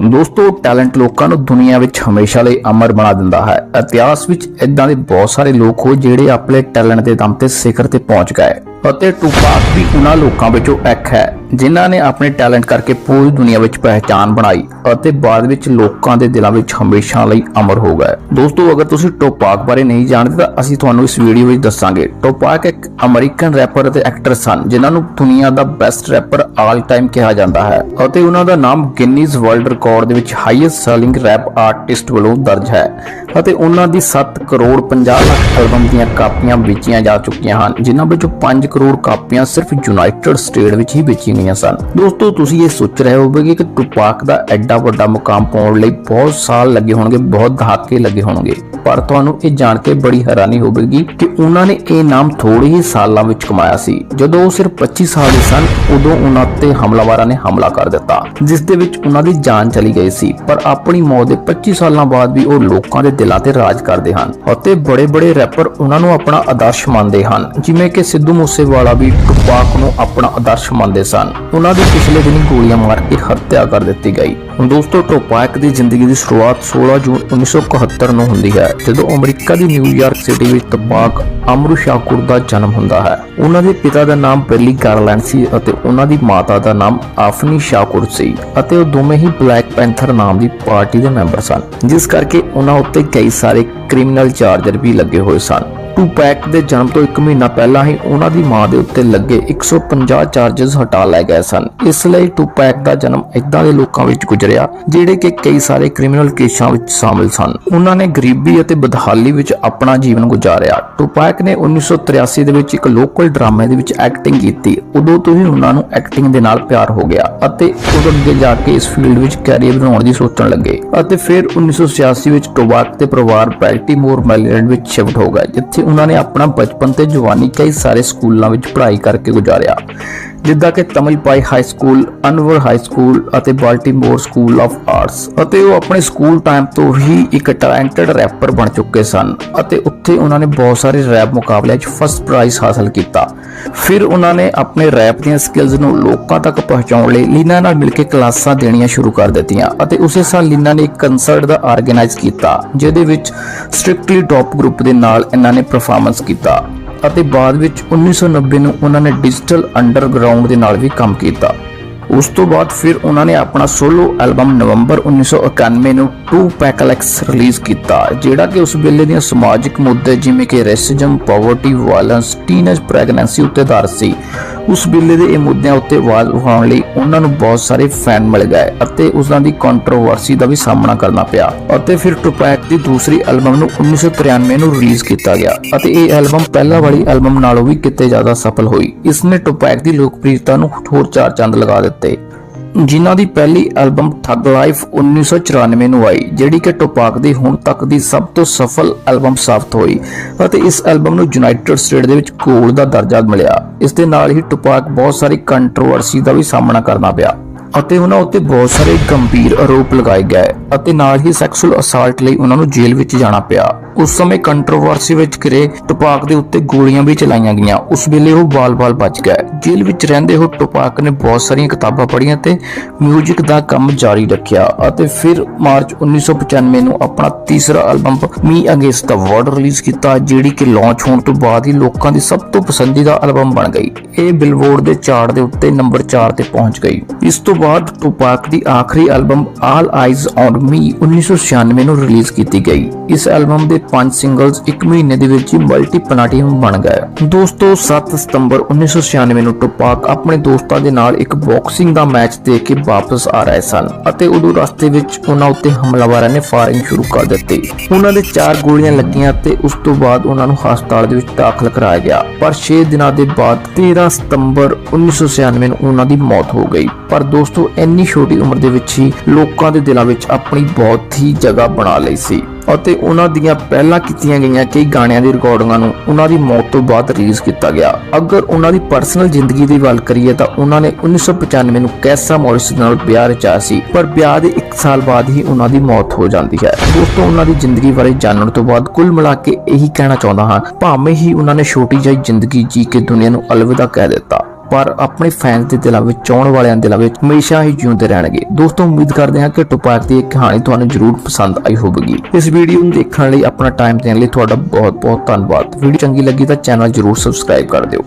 ਦੋਸਤੋ, ਟੈਲੈਂਟ ਲੋਕਾਂ ਨੂੰ ਦੁਨੀਆ ਵਿੱਚ ਹਮੇਸ਼ਾ ਲਈ ਅਮਰ ਬਣਾ ਦਿੰਦਾ ਹੈ। ਇਤਿਹਾਸ ਵਿੱਚ ਇਦਾਂ ਦੇ ਬਹੁਤ ਸਾਰੇ ਲੋਕ ਹੋ ਜਿਹੜੇ ਆਪਣੇ ਟੈਲੈਂਟ ਦੇ ਦਮ ਤੇ ਸਿਖਰ ਤੇ ਪਹੁੰਚ ਗਏ ਅਤੇ ਟੂਪਾਕ ਵੀ ਉਹਨਾਂ ਲੋਕਾਂ ਵਿੱਚੋਂ ਇੱਕ ਹੈ। ਜਿਨ੍ਹਾਂ ਨੇ ਆਪਣੇ ਟੈਲੈਂਟ ਕਰਕੇ ਪੂਰੀ ਦੁਨੀਆ ਵਿੱਚ ਪਹਿਚਾਨ ਬਣਾਈ ਅਤੇ ਬਾਅਦ ਵਿੱਚ ਲੋਕਾਂ ਦੇ ਦਿਲਾਂ ਵਿੱਚ ਹਮੇਸ਼ਾ ਲਈ ਅਮਰ ਹੋ ਗਏ। ਦੋਸਤੋ, ਅਗਰ ਤੁਸੀਂ ਟੋਪਾਕ ਬਾਰੇ ਨਹੀਂ ਜਾਣਦੇ, ਤਾਂ ਅਸੀਂ ਤੁਹਾਨੂੰ ਇਸ ਵੀਡੀਓ ਵਿੱਚ ਦੱਸਾਂਗੇ। ਟੋਪਾਕ ਇੱਕ ਅਮਰੀਕਨ ਰੈਪਰ ਅਤੇ ਐਕਟਰ ਸਨ, ਜਿਨ੍ਹਾਂ ਨੂੰ ਦੁਨੀਆ ਦਾ ਬੈਸਟ ਰੈਪਰ ਆਲ ਟਾਈਮ ਕਿਹਾ ਜਾਂਦਾ ਹੈ ਅਤੇ ਉਹਨਾਂ ਦਾ ਨਾਮ ਗਿਨੀਜ਼ ਵਰਲਡ ਰਿਕਾਰਡ ਦੇ ਵਿੱਚ ਹਾਈਐਸਟ ਸੈਲਿੰਗ ਰੈਪ ਆਰਟਿਸਟ ਵੱਲੋਂ ਦਰਜ ਹੈ ਅਤੇ ਉਹਨਾਂ ਦੀ 7 ਕਰੋੜ 50 ਲੱਖ ਐਲਬਮ ਦੀਆਂ ਕਾਪੀਆਂ ਵੇਚੀਆਂ ਜਾ ਚੁੱਕੀਆਂ ਹਨ, ਜਿਨ੍ਹਾਂ ਵਿੱਚੋਂ 5 ਕਰੋੜ ਕਾਪੀਆਂ ਸਿਰਫ ਯੂਨਾਈਟਿਡ ਸਟੇਟ ਵਿੱਚ ਹੀ ਵੇਚੀਆਂ ਗਈਆਂ ਸਨ। ਦੋਸਤੋ, ਤੁਸੀਂ ਇਹ ਸੋਚ ਰਹੇ ਹੋਵੋਗੇ ਕਿ ਟੁਪਾਕ ਦਾ ਐਡਾ ਵੱਡਾ ਮੁਕਾਮ ਪਾਉਣ ਲਈ ਬਹੁਤ ਸਾਲ ਲੱਗੇ ਹੋਣਗੇ, ਬਹੁਤ ਦਹਾਕੇ ਲੱਗੇ ਹੋਣਗੇ। ਪਰ ਤੁਹਾਨੂੰ ਇਹ ਜਾਣ ਕੇ ਬੜੀ ਹੈਰਾਨੀ ਹੋਵੇਗੀ ਕਿ ਉਹਨਾਂ ਨੇ ਇਹ ਨਾਮ ਥੋੜੇ ਹੀ ਸਾਲਾਂ ਵਿੱਚ ਕਮਾਇਆ ਸੀ। ਜਦੋਂ ਉਹ ਸਿਰਫ 25 ਸਾਲ ਦੇ ਸਨ, ਉਦੋਂ ਉਹਨਾਂ ਤੇ ਹਮਲਾਵਰਾਂ ਨੇ ਹਮਲਾ ਕਰ ਦਿੱਤਾ, ਜਿਸ ਦੇ ਵਿੱਚ ਉਹਨਾਂ ਦੀ ਜਾਨ ਚਲੀ ਗਈ ਸੀ। ਪਰ ਆਪਣੀ ਮੌਤ ਦੇ 25 ਸਾਲਾਂ ਬਾਅਦ ਵੀ ਉਹ ਲੋਕਾਂ ਦੇ ਦਿਲਾਂ ਤੇ ਰਾਜ ਕਰਦੇ ਹਨ ਅਤੇ ਬੜੇ-ਬੜੇ ਰੈਪਰ ਉਹਨਾਂ ਨੂੰ ਆਪਣਾ ਆਦਰਸ਼ ਮੰਨਦੇ ਹਨ। ਜਿਵੇਂ ਕਿ ਸਿੱਧੂ ਮੂਸੇਵਾਲਾ ਵੀ ਟੁਪਾਕ ਨੂੰ ਆਪਣਾ ਆਦਰਸ਼ ਮੰਨਦੇ ਸਨ। ਉਹਨਾਂ ਦੀ ਪਿਛਲੇ ਦਿਨੀ ਗੋਲੀਆਂ ਮਾਰ ਕੇ ਹੱਤਿਆ ਕਰ ਦਿੱਤੀ ਗਈ। ਹੁਣ ਦੋਸਤੋ, ਟੋਪਾਕ ਦੀ ਜ਼ਿੰਦਗੀ ਦੀ ਸ਼ੁਰੂਆਤ 16 ਜੂਨ 1971 ਨੂੰ ਹੁੰਦੀ ਹੈ, ਜਦੋਂ ਅਮਰੀਕਾ ਦੀ ਨਿਊਯਾਰਕ ਸਿਟੀ ਵਿੱਚ ਟੋਪਾਕ ਅਮਰੂ ਸ਼ਾਕੁਰ ਦਾ ਜਨਮ ਹੁੰਦਾ ਹੈ। ਉਹਨਾਂ ਦੇ ਪਿਤਾ ਦਾ ਨਾਮ ਬਿਲੀ ਗਾਰਲੈਂਡ ਸੀ ਅਤੇ ਉਹਨਾਂ ਦੀ ਮਾਤਾ ਦਾ ਨਾਮ ਆਫਨੀ ਸ਼ਾਕੁਰ ਸੀ ਅਤੇ ਉਹ ਦੋਵੇਂ ਹੀ ਬਲੈਕ ਪੈਂਥਰ ਨਾਮ ਦੀ ਪਾਰਟੀ ਦੇ ਮੈਂਬਰ ਸਨ, ਜਿਸ ਕਰਕੇ ਉਹਨਾਂ ਉੱਤੇ ਕਈ ਸਾਰੇ ਕ੍ਰਿਮੀਨਲ ਚਾਰਜਰ ਵੀ ਲੱਗੇ ਹੋਏ ਸਨ। ਟੂਪੈਕ ਦੇ ਜਨਮ ਤੋਂ 1 ਮਹੀਨਾ ਪਹਿਲਾਂ ਹੀ ਉਹਨਾਂ ਦੀ ਮਾਂ ਦੇ ਉੱਤੇ ਲੱਗੇ 150 ਚਾਰजेस ਹਟਾ ਲਏ ਗਏ ਸਨ। ਇਸ ਲਈ ਟੂਪੈਕ ਦਾ ਜਨਮ ਇਦਾਂ ਦੇ ਲੋਕਾਂ ਵਿੱਚ ਗੁਜ਼ਰਿਆ, ਜਿਹੜੇ ਕਿ ਕਈ ਸਾਰੇ ਕ੍ਰਿਮੀਨਲ ਕੇਸਾਂ ਵਿੱਚ ਸ਼ਾਮਿਲ ਸਨ। ਉਹਨਾਂ ਨੇ ਗਰੀਬੀ ਅਤੇ ਬਦਹਾਲੀ ਵਿੱਚ ਆਪਣਾ ਜੀਵਨ ਗੁਜ਼ਾਰਿਆ। ਟੂਪੈਕ ਨੇ 1983 ਦੇ ਵਿੱਚ ਇੱਕ ਲੋਕਲ ਡਰਾਮੇ ਦੇ ਵਿੱਚ ਐਕਟਿੰਗ ਕੀਤੀ। ਉਦੋਂ ਤੋਂ ਹੀ ਉਹਨਾਂ ਨੂੰ ਐਕਟਿੰਗ ਦੇ ਨਾਲ ਪਿਆਰ ਹੋ ਗਿਆ ਅਤੇ ਉਹ ਅੱਗੇ ਜਾ ਕੇ ਇਸ ਫੀਲਡ ਵਿੱਚ ਕੈਰੀਅਰ ਬਣਾਉਣ ਦੀ ਸੋਚਣ ਲੱਗੇ। ਅਤੇ ਫਿਰ 1986 ਵਿੱਚ ਟੋਬਾਕ ਤੇ ਪਰਿਵਾਰ ਬੈਲਟੀਮੋਰ ਮੈਰੀਲੈਂਡ ਵਿੱਚ ਸ਼ਿਫਟ ਹੋ ਗਿਆ ਜਿੱਥੇ ਉਹਨਾਂ ਨੇ ਆਪਣਾ ਬਚਪਨ ਤੇ ਜਵਾਨੀ ਕਈ ਸਾਰੇ ਸਕੂਲਾਂ ਵਿੱਚ ਪੜ੍ਹਾਈ ਕਰਕੇ ਗੁਜ਼ਾਰਿਆ। ਜਿੱਦਾਂ ਕਿ ਤਮਿਲਪਾਈ ਹਾਈ ਸਕੂਲ, ਅਨਵਰ ਹਾਈ ਸਕੂਲ ਅਤੇ ਬਾਲਟੀਮੋਰ ਸਕੂਲ ਆਫ ਆਰਟਸ। ਅਤੇ ਉਹ ਆਪਣੇ ਸਕੂਲ ਟਾਈਮ ਤੋਂ ਹੀ ਇੱਕ ਟੈਲੈਂਟਡ ਰੈਪਰ ਬਣ ਚੁੱਕੇ ਸਨ ਅਤੇ ਉੱਥੇ ਉਹਨਾਂ ਨੇ ਬਹੁਤ ਸਾਰੇ ਰੈਪ ਮੁਕਾਬਲਿਆਂ 'ਚ ਫਸਟ ਪ੍ਰਾਈਜ਼ ਹਾਸਲ ਕੀਤਾ। ਫਿਰ ਉਹਨਾਂ ਨੇ ਆਪਣੇ ਰੈਪ ਦੀਆਂ ਸਕਿੱਲਸ ਨੂੰ ਲੋਕਾਂ ਤੱਕ ਪਹੁੰਚਾਉਣ ਲਈ ਲੀਨਾ ਨਾਲ ਮਿਲ ਕੇ ਕਲਾਸਾਂ ਦੇਣੀਆਂ ਸ਼ੁਰੂ ਕਰ ਦਿੱਤੀਆਂ ਅਤੇ ਉਸੇ ਸਾਲ ਲੀਨਾ ਨੇ ਇੱਕ ਕੰਸਰਟ ਦਾ ਆਰਗੇਨਾਈਜ਼ ਕੀਤਾ, ਜਿਹਦੇ ਵਿੱਚ ਸਟ੍ਰਿਕਟਲੀ ਟੌਪ ਗਰੁੱਪ ਦੇ ਨਾਲ ਇਹਨਾਂ ਨੇ ਪਰਫਾਰਮੈਂਸ ਕੀਤਾ। ਅਤੇ ਬਾਅਦ ਵਿੱਚ 1990 ਨੂੰ ਉਹਨਾਂ ਨੇ ਡਿਜੀਟਲ ਅੰਡਰਗਰਾਉਂਡ ਦੇ ਨਾਲ ਵੀ ਕੰਮ ਕੀਤਾ। ਉਸ ਤੋਂ ਬਾਅਦ ਫਿਰ ਉਹਨਾਂ ਨੇ ਆਪਣਾ ਸੋਲੋ ਐਲਬਮ ਨਵੰਬਰ 1991 ਨੂੰ 2 ਪੈਕਲੈਕਸ ਰਿਲੀਜ਼ ਕੀਤਾ, ਜਿਹੜਾ ਕਿ ਉਸ ਵੇਲੇ ਦੀਆਂ ਸਮਾਜਿਕ ਮੁੱਦੇ ਜਿਵੇਂ ਕਿ racism, poverty, violence, teenage pregnancy ਉੱਤੇ ਆਧਾਰਿਤ ਸੀ। ਉਸ ਵੇਲੇ ਦੇ ਇਹ ਮੁੱਦਿਆਂ ਉੱਤੇ ਆਵਾਜ਼ ਉਠਾਉਣ ਲਈ ਉਹਨਾਂ ਨੂੰ ਬਹੁਤ ਸਾਰੇ ਫੈਨ ਮਿਲ ਗਏ ਅਤੇ ਉਹਨਾਂ ਦੀ ਕੰਟਰੋਵਰਸੀ ਦਾ ਵੀ ਸਾਹਮਣਾ ਕਰਨਾ ਪਿਆ ਅਤੇ ਫਿਰ ਟੁਪੈਕ ਦੀ ਦੂਸਰੀ ਐਲਬਮ ਨੂੰ 1993 ਨੂੰ ਰਿਲੀਜ਼ ਕੀਤਾ ਗਿਆ ਅਤੇ ਇਹ ਐਲਬਮ ਪਹਿਲਾਂ ਵਾਲੀ ਐਲਬਮ ਨਾਲੋਂ ਵੀ ਕਿਤੇ ਜ਼ਿਆਦਾ ਸਫਲ ਹੋਈ। ਇਸ ਨੇ ਟੁਪੈਕ ਦੀ ਲੋਕਪ੍ਰਿਯਤਾ ਨੂੰ ਹੋਰ ਚਾਰ ਚੰਦ ਲਗਾ ਦਿੱਤੇ। ਜਿਨ੍ਹਾਂ ਦੀ ਪਹਿਲੀ ਐਲਬਮ ਠੱਗ ਲਾਈਫ 1994 ਨੂੰ ਆਈ, ਜਿਹੜੀ ਕਿ ਟੋਪਾਕ ਦੀ ਹੁਣ ਤੱਕ ਦੀ ਸਭ ਤੋਂ ਸਫਲ ਐਲਬਮ ਸਾਬਤ ਹੋਈ ਅਤੇ ਇਸ ਐਲਬਮ ਨੂੰ ਯੂਨਾਈਟਿਡ ਸਟੇਟ ਦੇ ਵਿੱਚ ਗੋਲਡ ਦਾ ਦਰਜਾ ਮਿਲਿਆ। ਇਸ ਦੇ ਨਾਲ ਹੀ ਟੋਪਾਕ ਬਹੁਤ ਸਾਰੀ ਕੰਟਰੋਵਰਸੀ ਦਾ ਵੀ ਸਾਹਮਣਾ ਕਰਨਾ ਪਿਆ ਅਤੇ ਉਹਨਾਂ ਉੱਤੇ ਬਹੁਤ ਸਾਰੇ ਗੰਭੀਰ ਆਰੋਪ ਲਗਾਏ ਗਏ ਅਤੇ ਨਾਲ ਹੀ ਸੈਕਸੁਅਲ ਅਸਾਲਟ ਲਈ ਉਹਨਾਂ ਨੂੰ ਜੇਲ੍ਹ ਵਿੱਚ ਜਾਣਾ ਪਿਆ। ਉਸ ਸਮੇਂ ਕੰਟਰੋਵਰਸੀ ਵਿੱਚ ਘਿਰੇ ਟੁਪਾਕ ਦੇ ਉੱਤੇ ਗੋਲੀਆਂ ਵੀ ਚਲਾਈਆਂ ਗਈਆਂ। ਉਸ ਵੇਲੇ ਉਹ ਬਾਲ-ਬਾਲ ਬਚ ਗਏ ਜੇਲ੍ਹ ਵਿੱਚ ਰਹਿੰਦੇ ਹੋ ਟੁਪਾਕ ਨੇ ਬਹੁਤ ਸਾਰੀਆਂ ਕਿਤਾਬਾਂ ਪੜ੍ਹੀਆਂ ਤੇ 뮤직 ਦਾ ਕੰਮ ਜਾਰੀ ਰੱਖਿਆ ਅਤੇ ਫਿਰ ਮਾਰਚ 1995 ਨੂੰ ਆਪਣਾ ਤੀਸਰਾ album me against the world release ਕੀਤਾ, ਜਿਹੜੀ ਕਿ ਲਾਂਚ ਹੋਣ ਤੋਂ ਬਾਅਦ ਹੀ ਲੋਕਾਂ ਦੀ ਸਭ ਤੋਂ ਪਸੰਦੀਦਾ ਐਲਬਮ ਬਣ ਗਈ। ਇਹ ਬਿਲਬੋਰਡ ਦੇ ਚਾਰਟ ਦੇ ਉੱਤੇ ਨੰਬਰ 4 ਤੇ ਪਹੁੰਚ ਗਈ। ਇਸ ਤੋਂ ਬਾਅਦ ਟੁਪਾਕ ਦੀ ਆਖਰੀ album all eyes on me 1996 ਨੂੰ ਰਿਲੀਜ਼ ਕੀਤੀ ਗਈ। ਇਸ ਐਲਬਮ ਦੇ ਪੰਜ ਸਿੰਗਲਸ ਇੱਕ ਮਹੀਨੇ ਦੇ ਵਿੱਚ ਹੀ ਮਲਟੀ ਪਲਾਟੀਨਮ ਬਣ ਗਏ। ਦੋਸਤੋ 7 ਸਤੰਬਰ 1996 ਨੂੰ ਟੁਪਾਕ ਆਪਣੇ ਦੋਸਤਾਂ ਦੇ ਨਾਲ ਇੱਕ ਬਾਕਸਿੰਗ ਦਾ ਮੈਚ ਦੇਖ ਕੇ ਵਾਪਸ ਆ ਰਹੇ ਸਨ ਅਤੇ ਉਦੋਂ ਰਸਤੇ ਵਿੱਚ ਉਹਨਾਂ ਉੱਤੇ ਹਮਲਾਵਰਾਂ ਨੇ ਫਾਇਰਿੰਗ ਸ਼ੁਰੂ ਕਰ ਦਿੱਤੀ। ਉਹਨਾਂ ਦੇ ਚਾਰ ਗੋਲੀਆਂ ਲੱਗੀਆਂ ਤੇ ਉਸ ਤੋਂ ਬਾਅਦ ਉਹਨਾਂ ਨੂੰ ਹਸਪਤਾਲ ਦੇ ਵਿੱਚ ਦਾਖਲ ਕਰਾਇਆ ਗਿਆ। ਪਰ 6 ਦਿਨਾਂ ਦੇ ਬਾਅਦ 13 ਸਤੰਬਰ 1996 ਨੂੰ ਉਹਨਾਂ ਦੀ ਮੌਤ ਹੋ ਗਈ। ਪਰ ਦੋਸਤੋ, ਇੰਨੀ ਛੋਟੀ ਉਮਰ ਦੇ ਵਿੱਚ ਹੀ ਲੋਕਾਂ ਦੇ ਦਿਲਾਂ ਵਿੱਚ ਆਪਣੀ ਬਹੁਤ ਹੀ ਜਗ੍ਹਾ ਬਣਾ ਲਈ ਸੀ। ਅਤੇ ਉਹਨਾਂ ਦੀਆਂ ਪਹਿਲਾਂ ਕੀਤੀਆਂ ਗਈਆਂ ਕਈ ਗਾਣਿਆਂ ਦੀ ਰਿਕਾਰਡਿੰਗਾਂ ਨੂੰ ਉਹਨਾਂ ਦੀ ਮੌਤ ਤੋਂ ਬਾਅਦ ਰਿਲੀਜ਼ ਕੀਤਾ ਗਿਆ। ਅਗਰ ਉਹਨਾਂ ਦੀ ਪਰਸਨਲ ਜ਼ਿੰਦਗੀ ਦੀ ਗੱਲ ਕਰੀਏ ਤਾਂ ਉਹਨਾਂ ਨੇ 1995 ਨੂੰ ਕੈਸਾ ਮੌਰਿਸ ਨਾਲ ਵਿਆਹ ਰਚਾਇਆ ਸੀ, ਪਰ ਵਿਆਹ ਦੇ 1 ਸਾਲ ਬਾਅਦ ਹੀ ਉਹਨਾਂ ਦੀ ਮੌਤ ਹੋ ਜਾਂਦੀ ਹੈ। ਦੋਸਤੋ, ਉਹਨਾਂ ਦੀ ਜ਼ਿੰਦਗੀ ਬਾਰੇ ਜਾਣਨ ਤੋਂ ਬਾਅਦ ਕੁੱਲ ਮਿਲਾ ਕੇ ਇਹੀ ਕਹਿਣਾ ਚਾਹੁੰਦਾ ਹਾਂ, ਭਾਵੇਂ ਹੀ ਉਹਨਾਂ ਨੇ ਛੋਟੀ ਜਿਹੀ ਜ਼ਿੰਦਗੀ ਜੀ ਕੇ ਦੁਨੀਆ ਨੂੰ ਅਲਵਿਦਾ ਕਹਿ ਦਿੱਤਾ। ਪਰ ਆਪਣੇ ਫੈਨਸ ਦੇ ਦਿਲਾਂ ਵਿੱਚ, ਚਾਹਣ ਵਾਲਿਆਂ ਦੇ ਦਿਲਾਂ ਵਿੱਚ ਹਮੇਸ਼ਾ ਹੀ ਜਿਉਂਦੇ ਰਹਿਣਗੇ। ਦੋਸਤੋ, ਉਮੀਦ ਕਰਦੇ ਹਾਂ ਕਿ ਟੁਪਾਕ ਦੀ ਇਹ ਕਹਾਣੀ ਤੁਹਾਨੂੰ ਜ਼ਰੂਰ ਪਸੰਦ ਆਈ ਹੋਵੇਗੀ। ਇਸ ਵੀਡੀਓ ਨੂੰ ਦੇਖਣ ਲਈ ਆਪਣਾ ਟਾਈਮ ਦੇਣ ਲਈ ਤੁਹਾਡਾ ਬਹੁਤ ਬਹੁਤ ਧੰਨਵਾਦ। ਵੀਡੀਓ ਚੰਗੀ ਲੱਗੀ ਤਾਂ ਚੈਨਲ ਜ਼ਰੂਰ ਸਬਸਕ੍ਰਾਈਬ ਕਰ ਦਿਓ।